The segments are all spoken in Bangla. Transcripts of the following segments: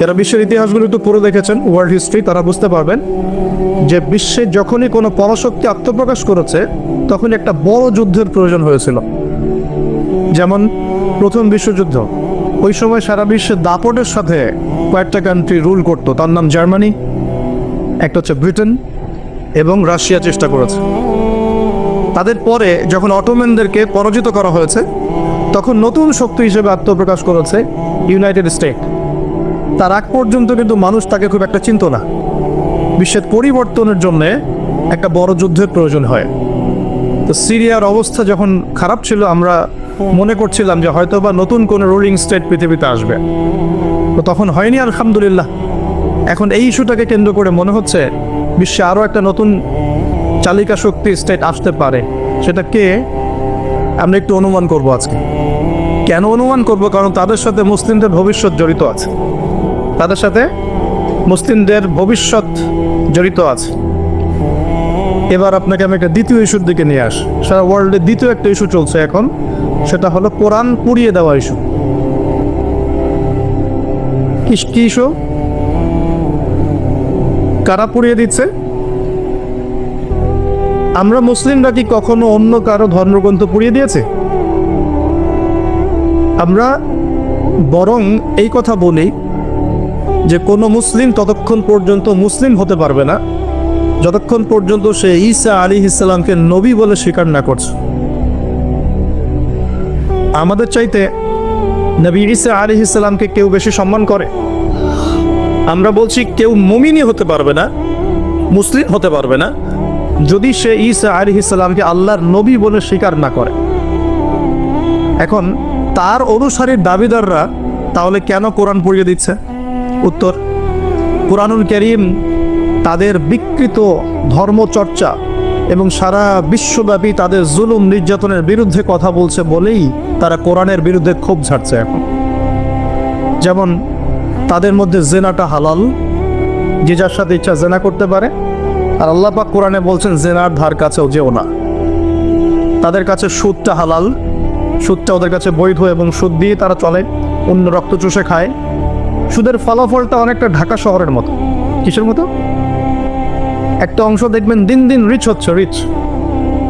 যারা বিশ্বের ইতিহাসগুলো একটু পড়ে দেখেছেন ওয়ার্ল্ড হিস্ট্রি তারা বুঝতে পারবেন যে বিশ্বে যখনই কোনো পরাশক্তি আত্মপ্রকাশ করেছে তখন একটা বড় যুদ্ধের প্রয়োজন হয়েছিল। যেমন প্রথম বিশ্বযুদ্ধ। ওই সময় সারা বিশ্বে দাপটের সাথে কয়েকটা কান্ট্রি রুল করতো। তার নাম জার্মানি, একটা হচ্ছে ব্রিটেন এবং রাশিয়া চেষ্টা করেছে। তাদের পরে যখন অটোম্যানদেরকে পরাজিত করা হয়েছে, তখন নতুন শক্তি হিসেবে আত্মপ্রকাশ করেছে ইউনাইটেড স্টেট। তার আগ পর্যন্ত কিন্তু মানুষ তাকে খুব একটা চিনত না। বিশ্বের পরিবর্তনের জন্য একটা বড় যুদ্ধের প্রয়োজন হয়। তো সিরিয়ার অবস্থা যখন খারাপ ছিল, আমরা মনে করছিলাম যে হয়তো বা নতুন কোনো রুলিং স্টেট পৃথিবীতে আসবে। তো তখন হয়নি, আলহামদুলিল্লাহ। এখন এই ইস্যুটাকে কেন্দ্র করে মনে হচ্ছে বিশ্বে আরও একটা নতুন চালিকা শক্তি স্টেট আসতে পারে। সেটা কে? আমরা একটু অনুমান করব আজকে। কেন অনুমান করব? কারণ তাদের সাথে মুসলিমদের ভবিষ্যৎ জড়িত আছে। তাদের সাথে মুসলিমদের ভবিষ্যৎ জড়িত আছে। এবার আপনাকে আমি একটা দ্বিতীয় ইস্যুর দিকে নিয়ে আস, সারা ওয়ার্ল্ডে দ্বিতীয় একটা ইস্যু চলছে এখন, সেটা হলো কোরআন পুড়িয়ে দেওয়া ইস্যু। কি ইস্যু? কারা পুড়িয়ে দিচ্ছে? আমরা মুসলিমরা কি কখনো অন্য কারও ধর্মগ্রন্থ পুড়িয়ে দিয়েছে? আমরা বরং এই কথা বলি যে কোনো মুসলিম ততক্ষণ পর্যন্ত মুসলিম হতে পারবে না। যতক্ষণ পর্যন্ত সে ঈসা আলী ইসলামকে নবী বলে স্বীকার না করছে। আমাদের চাইতে নবী ঈসা আলী ইসলামকে কেউ বেশি সম্মান করে? আমরা বলছি কেউ মুমিনই হতে পারবে না, মুসলিম হতে পারবে না, যদি সে ঈসা আলী ইসলামকে আল্লাহর নবী বলে স্বীকার না করে। এখন তার অনুসারীর দাবিদাররা তাহলে কেন কোরআন পড়িয়ে দিচ্ছে? উত্তর। কোরআনুল করিম তাদের বিকৃত ধর্মচর্চা এবং সারা বিশ্বব্যাপী তাদের জুলুম নির্যাতনের বিরুদ্ধে কথা বলছে বলেই তারা কোরআনের বিরুদ্ধে ক্ষোভ ঝাড়ছে এখন। যেমন তাদের মধ্যে জেনাটা হালাল, যে যার সাথে ইচ্ছা জেনা করতে পারে। আর আল্লাহ পাক কোরআনে বলছেন, জেনার ধার কাছেও যেও না। তাদের কাছে সুদটা হালাল, সুদটা ওদের কাছে বৈধ এবং সুদ দিয়ে তারা চলে। অন্য রক্ত চুষে খায় সুদের ফলাফলটা অনেকটা ঢাকা শহরের মতো। কিসের মতো? একটা অংশ দেখবেন দিন দিন রিচ হচ্ছে রিচ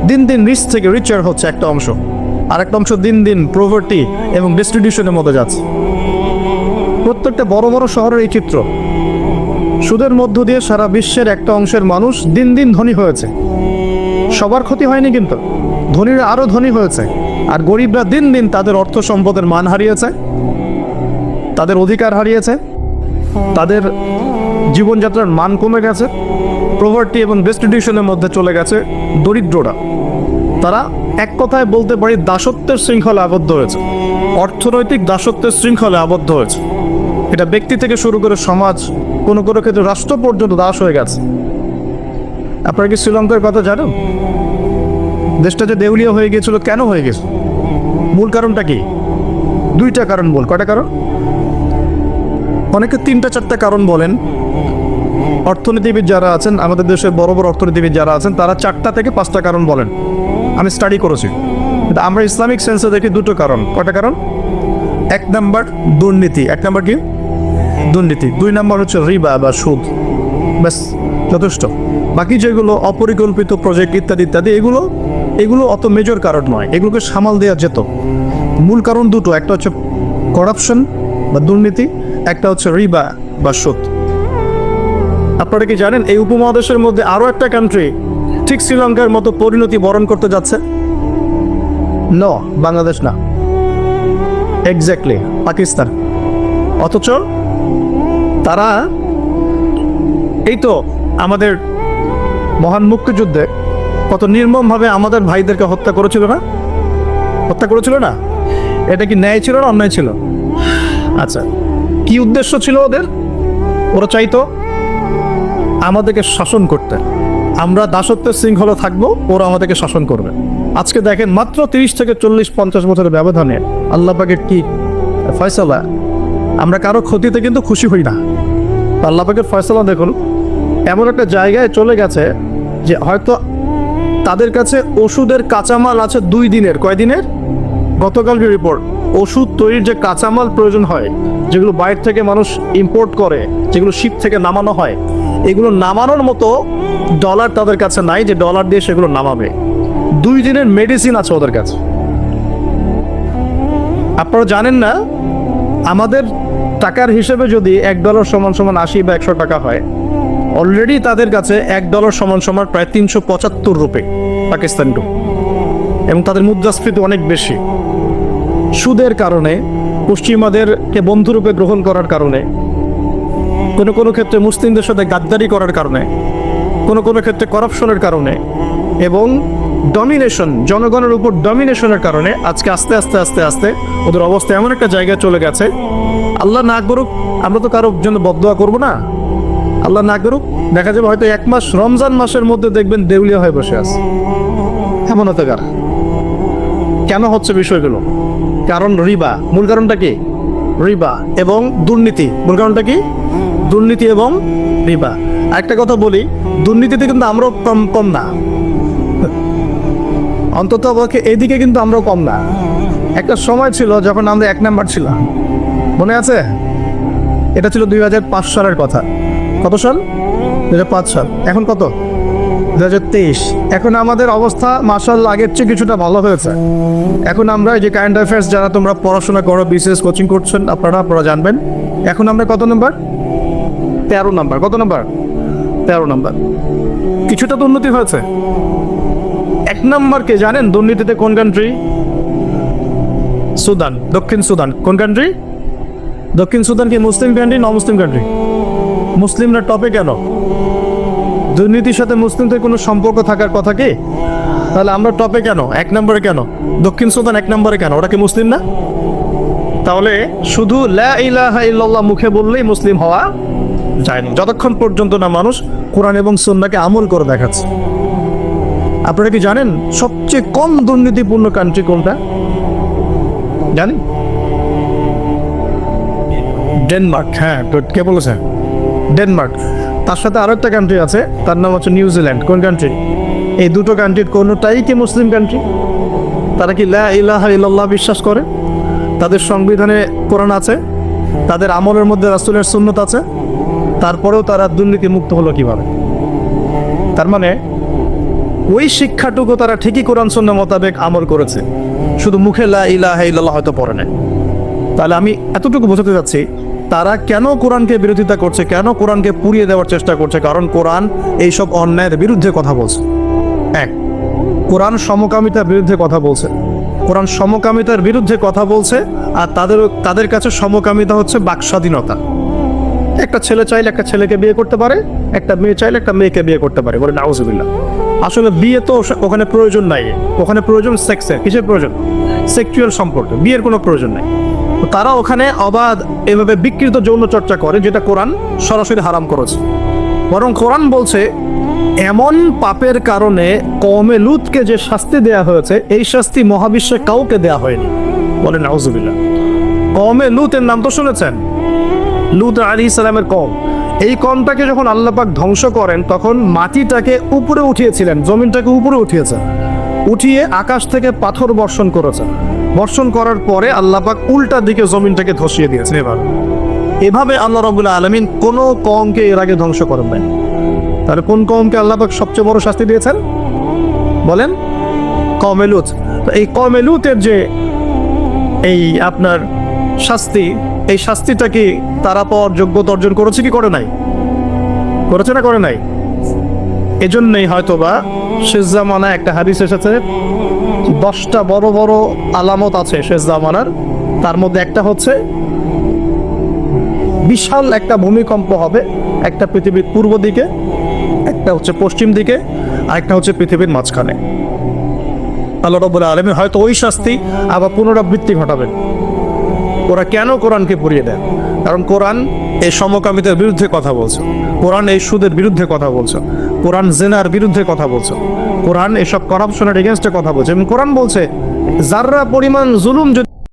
দিন দিন রিচ থেকে রিচার হচ্ছে একটা অংশ। আর একটা অংশ দিন দিন প্রভার্টি এবং ডিস্ট্রিবিউশনের মধ্যে যাচ্ছে। প্রত্যেকটা বড় বড় শহরের এই চিত্র। সুদের মধ্য দিয়ে সারা বিশ্বের একটা অংশের মানুষ দিন দিন ধনী হয়েছে। সবার ক্ষতি হয়নি কিন্তু। ধনীরা আরও ধনী হয়েছে। আর গরিবরা দিন দিন তাদের অর্থ সম্পদের মান হারিয়েছে। তাদের অধিকার হারিয়েছে, তাদের জীবনযাত্রার মান কমে গেছে প্রভার্টি এবং ডিস্ট্রিবিউশনের মধ্যে চলে গেছে দরিদ্ররা। তারা এক কথায় বলতে পারি দাসত্বের শৃঙ্খলে আবদ্ধ হয়েছে, অর্থনৈতিক দাসত্বের শৃঙ্খলে আবদ্ধ হয়েছে। এটা ব্যক্তি থেকে শুরু করে সমাজ, কোনো কোনো ক্ষেত্রে রাষ্ট্র পর্যন্ত দাস হয়ে গেছে। আপনারা কি শ্রীলঙ্কার কথা জানেন? দেশটা যে দেউলিয়া হয়ে গিয়েছিল কেন হয়ে গেছে? মূল কারণটা কি? দুইটা কারণ বল, কয়টা কারণ? অনেকে তিনটা চারটা কারণ বলেন। অর্থনীতিবিদ যারা আছেন, আমাদের দেশের বড় বড় অর্থনীতিবিদ যারা আছেন, তারা চারটা থেকে পাঁচটা কারণ বলেন। আমি স্টাডি করেছি। কিন্তু আমরা ইসলামিক সেন্সে দেখি দুটো কারণ। কটা কারণ? এক নাম্বার দুর্নীতি। এক নাম্বার কি? দুর্নীতি। দুই নাম্বার হচ্ছে রিবা বা সুদ। ব্যাস, যথেষ্ট। বাকি যেগুলো অপরিকল্পিত প্রজেক্ট ইত্যাদি ইত্যাদি, এগুলো এগুলো অত মেজর কারণ নয়। এগুলোকে সামাল দেওয়া যেত। মূল কারণ দুটো। একটা হচ্ছে করাপশন বা দুর্নীতি, একটা হচ্ছে রিবা বা সুদ আপনারা কি জানেন, এই উপমহাদেশের মধ্যে আরও একটা কান্ট্রি ঠিক শ্রীলঙ্কার মতো পরিণতি বরণ করতে যাচ্ছে? ন বাংলাদেশ না। এক্স্যাক্টলি পাকিস্তান। অথচ তারা, এই তো আমাদের মহান মুক্তিযুদ্ধে কত নির্মমভাবে আমাদের ভাইদেরকে হত্যা করেছিল না? হত্যা করেছিল না? এটা কি ন্যায় ছিল না অন্যায় ছিল? আচ্ছা কি উদ্দেশ্য ছিল ওদের? ওরা চাইতো আমাদেরকে শাসন করতে। আমরা দাসত্বের শৃঙ্খলা থাকব, ওরা আমাদেরকে শাসন করবে। আজকে দেখেন মাত্র তিরিশ থেকে চল্লিশ, পঞ্চাশ বছরের ব্যবধানে আল্লাহ পাকের কি ফয়সালা? আমরা কারও ক্ষতিতে কিন্তু খুশি হই না। আল্লাহ ফয়সালা দেখুন, এমন একটা জায়গায় চলে গেছে যে হয়তো তাদের কাছে ওষুধের কাঁচামাল আছে দুই দিনের। কয় দিনের গতকাল রিপোর্ট ওষুধ তৈরির যে কাঁচামাল প্রয়োজন হয়, যেগুলো বাইরে থেকে মানুষ ইম্পোর্ট করে, যেগুলো শিপ থেকে নামানো হয়, এগুলো নামানোর মতো ডলার তাদের কাছে নাই যে ডলার দিয়ে সেগুলো নামাবে। দুই দিনের মেডিসিন আছে ওদের কাছে। আপনারা জানেন না, আমাদের টাকার হিসেবে যদি এক ডলার সমান সমান আশি বা একশো টাকা হয় অলরেডি তাদের কাছে এক ডলার সমান সমান প্রায় তিনশো পঁচাত্তর রুপে পাকিস্তান এবং তাদের মুদ্রাস্ফীতি অনেক বেশি। সুদের কারণে, পশ্চিমাদেরকে বন্ধুরূপে গ্রহণ করার কারণে, কোনো কোনো ক্ষেত্রে মুসলিমদের সাথে গাদ্দারি করার কারণে, কোনো কোনো ক্ষেত্রে করাপশনের কারণে এবং ডমিনেশন জনগণের উপর ডমিনেশনের কারণে আজকে আস্তে আস্তে আস্তে আস্তে ওদের অবস্থা এমন একটা জায়গায় চলে গেছে। আল্লাহ না করুক, আমরা তো কারোর জন্য বদয়া করব না। আল্লাহ না করুক, দেখা যাবে হয়তো এক মাস, রমজান মাসের মধ্যে দেখবেন দেউলিয়া হয়ে বসে আছে। এমন হতে কেন হচ্ছে বিষয়গুলো? কারণ রিবা। মূল কারণটা কি? রিবা এবং দুর্নীতি। মূল কারণটা কি? দুর্নীতি এবং রিবা। একটা কথা বলি, দুর্নীতিতে কিন্তু আমরাও কম কম না। অন্তত পক্ষে এদিকে কিন্তু আমরাও কম না। একটা সময় ছিল যখন আমরা এক নাম্বার ছিলাম। মনে আছে? এটা ছিল দুই হাজার পাঁচ সালের কথা। কত সাল? পাঁচ সাল। এখন কত? দু হাজার তেইশ। এখন আমাদের অবস্থা মার্শাল আগের চেয়ে কিছুটা ভালো হয়েছে। এখন আমরা এই যে কারেন্ট অ্যাফেয়ার্স যারা তোমরা পড়াশোনা করো বিসিএস কোচিং করছেন আপনারা আপনারা জানবেন। এখন আমরা কত নম্বর তেরো নাম্বার কত নাম্বার তেরো নাম্বার কিছুটা তো উন্নতি হয়েছে। এক নাম্বারকে জানেন? দুর্নীতিতে কোন কান্ট্রি সুদান দক্ষিণ সুদান। কোন কান্ট্রি দক্ষিণ সুদান কি মুসলিম কান্ট্রি না মুসলিম কান্ট্রি মুসলিমরা টপে কেন? দুর্নীতির সাথে মুসলিমদের কোনো সম্পর্ক থাকার কথা কি? তাহলে আমরা টপে কেন? এক নম্বরে কেন? দক্ষিণ সুদান এক নম্বরে কেন? ওরা কি মুসলিম না? তাহলে শুধু ইল্লাল্লাহ মুখে বললেই মুসলিম হওয়া যায় না। যতক্ষণ পর্যন্ত না মানুষ কোরআন এবং সুন্নাহকে আমল করে দেখাচ্ছে। আপনারা কি জানেন সবচেয়ে কম দুর্নীতিপূর্ণ কান্ট্রি কোনটা? জানেন? ডেনমার্ক। হ্যাঁ কে বলেছে? ডেনমার্ক। তার সাথে আরও একটা কান্ট্রি আছে, তার নাম হচ্ছে নিউজিল্যান্ড কোন কান্ট্রি এই দুটো কান্ট্রির কোনোটাই কি মুসলিম কান্ট্রি তারা কি লা ইলাহা ইল্লাল্লাহ বিশ্বাস করে? তাদের সংবিধানে কোরআন আছে, তাদের আমলের মধ্যে রাসূলের সুন্নত আছে, তারপরেও তারা দুর্নীতি মুক্ত হলো কীভাবে? তার মানে ওই শিক্ষাটুকু তারা ঠিকই কোরআন সুন্নাহ মোতাবেক আমল করেছে। শুধু মুখে লা ইলাহা ইল্লাল্লাহ হয়তো পড়ে নাই। তাহলে আমি এতটুকু বোঝাতে যাচ্ছি তারা কেন কোরআনকে বিরোধিতা করছে, কেন কোরআনকে পুড়িয়ে দেওয়ার চেষ্টা করছে? কারণ কোরআন এইসব অন্যায়ের বিরুদ্ধে কথা বলছে। এক, কোরআন সমকামিতার বিরুদ্ধে কথা বলছে। কোরআন সমকামিতার বিরুদ্ধে কথা বলছে আর তাদের তাদের কাছে সমকামিতা হচ্ছে বাক স্বাধীনতা একটা ছেলে চাইলে একটা ছেলেকে বিয়ে করতে পারে, একটা মেয়ে চাইলে একটা মেয়েকে বিয়ে করতে পারে, বলে নাউজুবিল্লাহ। আসলে বিয়ে তো ওখানে প্রয়োজন নাই। ওখানে প্রয়োজন সেক্সের। কিসের প্রয়োজন? সেক্সুয়াল সম্পর্ক। বিয়ের কোনো প্রয়োজন নাই। তারা ওখানে অবাধ এভাবে বিকৃত যৌন চর্চা করে, যেটা কোরআন সরাসরি হারাম করেছে। বরং কোরআন বলছে, এমন পাপের কারণে কমে লুতকে যে শাস্তি দেয়া হয়েছে, এই শাস্তি মহাবিশ্বে কাউকে দেয়া হয়নি। বলেন, নাউজুবিল্লাহ। কমে লুতের নাম তো শুনেছেন? লুত আলী ইসলামের কম এই কমটাকে যখন আল্লাপাক ধ্বংস করেন, তখন মাটিটাকে উপরে উঠিয়েছিলেন, জমিনটাকে উপরে উঠিয়েছেন। উঠিয়ে আকাশ থেকে পাথর বর্ষণ করেছেন। বর্ষণ করার পরে আল্লাপাক উল্টা দিকে জমিনটাকে ধসিয়ে দিয়েছেন এবার। এভাবে আল্লাহ রবুল্লা আলমিন কোনো কমকে এর আগে ধ্বংস করেন নাই। তাহলে কোন কমকে আল্লাপাক সবচেয়ে বড় শাস্তি দিয়েছেন? বলেন কমেলুত তো এই কমেলুতের যে এই আপনার শাস্তি, এই শাস্তিটা কি তারা পাওয়ার যোগ্যতা অর্জন করেছে কি করে নাই? করেছে না করে নাই? এজন্যই হয়তো বা শেষ জামানায় একটা হাদিস এসেছে দশটা বড় বড় আলামত আছে শেষ জামানার। তার মধ্যে একটা হচ্ছে, বিশাল একটা ভূমিকম্প হবে একটা পৃথিবীর পূর্ব দিকে, একটা হচ্ছে পশ্চিম দিকে, আর একটা হচ্ছে পৃথিবীর মাঝখানে। আল্লাহ রব্বুল আলমী হয়তো ওই শাস্তি আবার পুনরাবৃত্তি ঘটাবেন। ওরা কেন কোরআনকে পুড়িয়ে দেয়? কারণ কোরআন এই সমকামিতার বিরুদ্ধে কথা বলছে। কোরআন এই সুদের বিরুদ্ধে কথা বলছে। কোরআন জেনার বিরুদ্ধে কথা বলছে। কোরআন এসব করাপশনের এগেনস্টে কথা বলছে। এবং কোরআন বলছে যাররা পরিমাণ জুলুম যদি